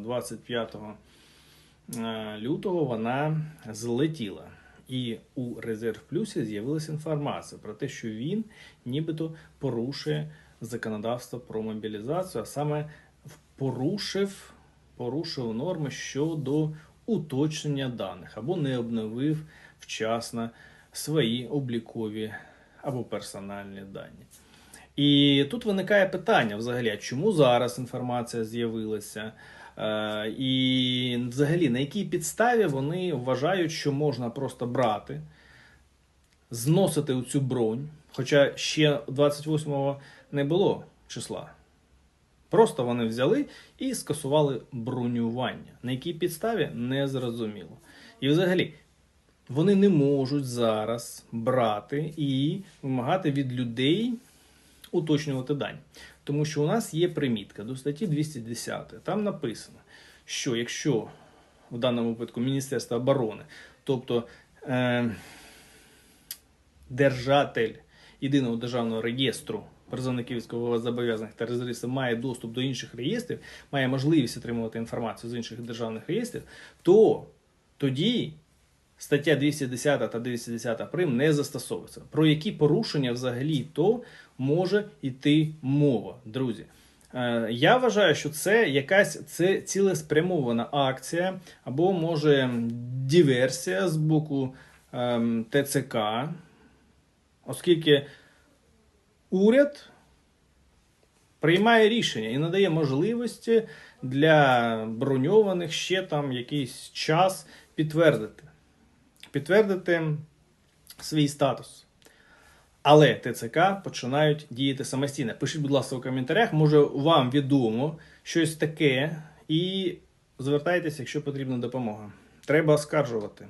25 е, лютого вона злетіла. І у резерв плюсі з'явилася інформація про те, що він нібито порушує законодавство про мобілізацію, а саме порушив, порушив норми щодо уточнення даних або не обновив вчасно свої облікові або персональні дані. І тут виникає питання взагалі, чому зараз інформація з'явилася? Е, і взагалі на якій підставі вони вважають, що можна просто брати, зносити цю бронь, хоча ще 28-го не було числа. Просто вони взяли і скасували бронювання. На якій підставі не зрозуміло. І взагалі, вони не можуть зараз брати і вимагати від людей уточнювати дані. Тому що у нас є примітка до статті 210. Там написано, що якщо в даному випадку Міністерство оборони, тобто е, держатель єдиного державного реєстру призовників військовозобов'язаних та резервістів має доступ до інших реєстрів, має можливість отримувати інформацію з інших державних реєстрів, то тоді стаття 210 та 210 прим не застосовується. Про які порушення взагалі то може йти мова, друзі. Е, Я вважаю, що це якась це цілеспрямована акція, або може диверсія з боку ем, ТЦК, оскільки уряд приймає рішення і надає можливості для броньованих ще там якийсь час підтвердити, підтвердити свій статус. Але ТЦК починають діяти самостійно. Пишіть, будь ласка, у коментарях, може вам відомо щось таке, і звертайтеся, якщо потрібна допомога. Треба оскаржувати.